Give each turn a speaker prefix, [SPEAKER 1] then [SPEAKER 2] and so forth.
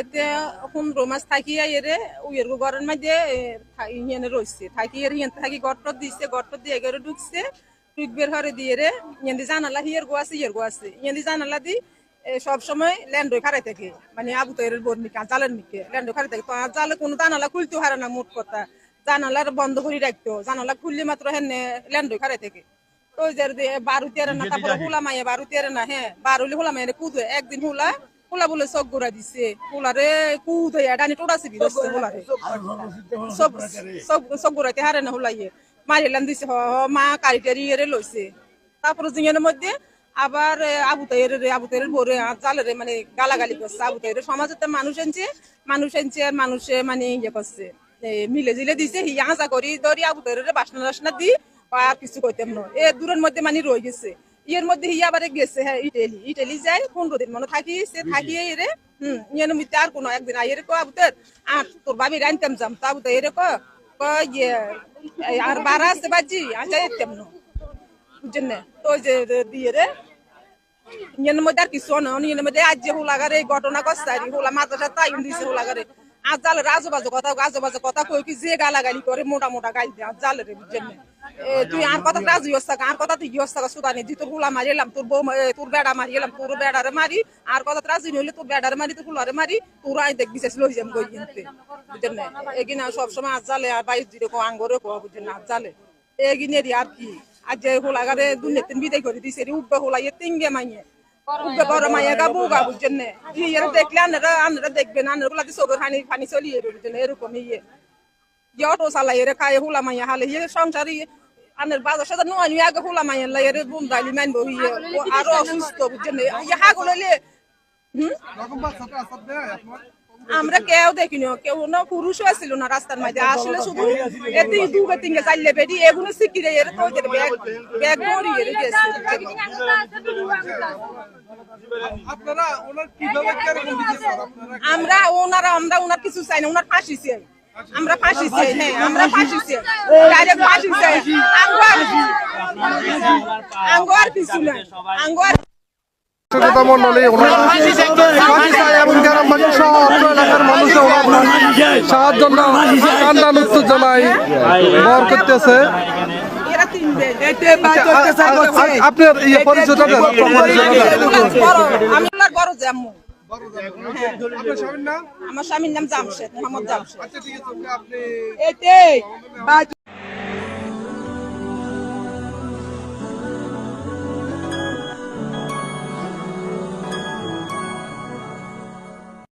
[SPEAKER 1] এতে পনেরো মাস থাকিয়া এরে উইয়ের ঘরের মধ্যে ইয়ে রয়েছে থাকি এর ইয়ে থাকি গট্ট দিছে গট্ট দিয়ে গেলে ঢুকছে। ঢুকবের হরে দিয়ে রে ইয়ে জানালা হিয়ের গো আছে ইয়ের গো আছে। ইয়ে জানালা দি সব সময় ল্যান্ডই খারাই থাকে। মানে আবু তৈরের বোর মিকে জালের মিকে ল্যান্ডই খারাই থাকে। তো জালে কোনো জানালা খুলতে হারে না মোট কথা। জানালার বন্ধ করে রাখতো জানালা খুললে মাত্র হেনে ল্যান্ডই খারাই থাকে। তো ওই যে দিয়ে বারু তেরে না তারপরে হুলা মাইয়া বারু তেরে না হ্যাঁ বারুলি হুলা মাইয়া কুদে। একদিন হুলা হুলা বলে চোখ গোড়া দিছে। হুলারে কুদ হইয়া ডানি টোড়াছে বিরসছে হুলারে সব সব সব গোড়াইতে হারে না হুলাইয়ে। মারিলাম দিছে হ মা কারি টারি এরে লইছে। তারপরে জিঙের মধ্যে আবার আবু তাইয়ের রে আবু তাইয়ের ভোরে জালেরে মানে গালাগালি করছে। আবু তাইয়ের সমাজে তো মানুষ আনছে মানুষ আনছে আর মানুষে মানে ইয়ে করছে। এ, মিলে জিলে দিছে হি আঁচা করি ধরি আবু তাইয়ের বাসনা টাসনা দি আর কিছু কইতাম না। এ দূরের মধ্যে মানে রয়ে গেছে। ইয়ের মধ্যে হি আবার গেছে হ্যাঁ ইটালি। ইটালি যাই পনেরো দিন মানে থাকি সে থাকিয়ে রে হুম ইয়ের মধ্যে আর কোনো একদিন আইয়ের কো আবু তাইর আর তোর বাবি রানতাম যাম। তা আবু তাইয়ের কো ইয়ে আর বারা আছে বাজি আচ্ছা এরতাম না বুঝছেন? না তো যে দিয়ে রে ইয়ের মধ্যে আর কিছু না ইয়ের মধ্যে আজ যে হুলাগারে এই ঘটনা আর হুলা মাদ্রাসা তাই দিছে হুলাগারে আজ জালে রাজু বাজু কথা গাজু বাজু কথা কই কি যে গালাগালি করে মোটা মোটা গাল দিয়ে আজ জালে রে বুঝছেন না এ, তুই আর কথা রাজু হস্তা আর কথা তুই হস্তা সুদানি। দি তোর হুলা মারিলাম তোর বউ এ, তোর বেড়া মারিলাম তোর বেড়ারে মারি আর কথা রাজু হইলে তোর বেড়ারে মারি তোর হুলারে মারি তোর আই দেখ বিশেষ লই যাম গই কিনতে বুঝছেন না এগিনা সব সময় আজ জালে আর বাইশ দিলে কো আঙ্গরে কো বুঝছেন না আজ জালে এগিনেরি আর কি? আজ যে হুলাগারে দুনিয়াতে বিদায় করে দিছে রে উব্বে হুলাইয়ে তিনগে মাইয়ে। বড় মাইয়ে দেখলে আনারা আনারা দেখবেন আনারা গুলাতে চোখের হানি পানি চলিয়ে এরকম ইয়ে ইয়ে অটো চালাই রে খায় মাইয়া হালে। ইয়ে সংসার বাজার সাথে নয় আগে হুলা মাইয়া লাই বুন দালি মানবো ইয়ে আরও অসুস্থ, বুঝছেন ইয়ে আমরা কেউ দেখিনি কেউ না পুরুষও ছিল না রাস্তার মধ্যে। আসলে শুধু এতে দুগে তিনগে চাইলে বেরি এগুলো সিকিরে এর তো ব্যাগ ব্যাগ এর গেছে আমরা ওনারা আমরা ওনার কিছু চাই না ওনার ফাঁসি চাই। আমরা ফাঁসি চাই হ্যাঁ আমরা ফাঁসি চাই। ডাইরেক্ট ফাঁসি চাই। আঙ্গুয়ার আঙ্গুয়ার কিছু না আঙ্গুয়ার
[SPEAKER 2] শ্রোতা মন্ডলী ওনারা ফাঁসি চাই সহ অত্র এলাকার মানুষও ওনার সাহায্য কান্দান বর করতেছে
[SPEAKER 1] এরা তিনটে
[SPEAKER 2] আচ্ছা, আ- আ- আপনার ইয়ে পরিচয়টা দেন আপনার পরিচয়টা দেন।
[SPEAKER 1] বড় আমি ওনার বড় জাম্মু
[SPEAKER 2] স্বামীর নাম
[SPEAKER 1] আমার স্বামীর নাম জামশেদ মোহাম্মদ জামশেদ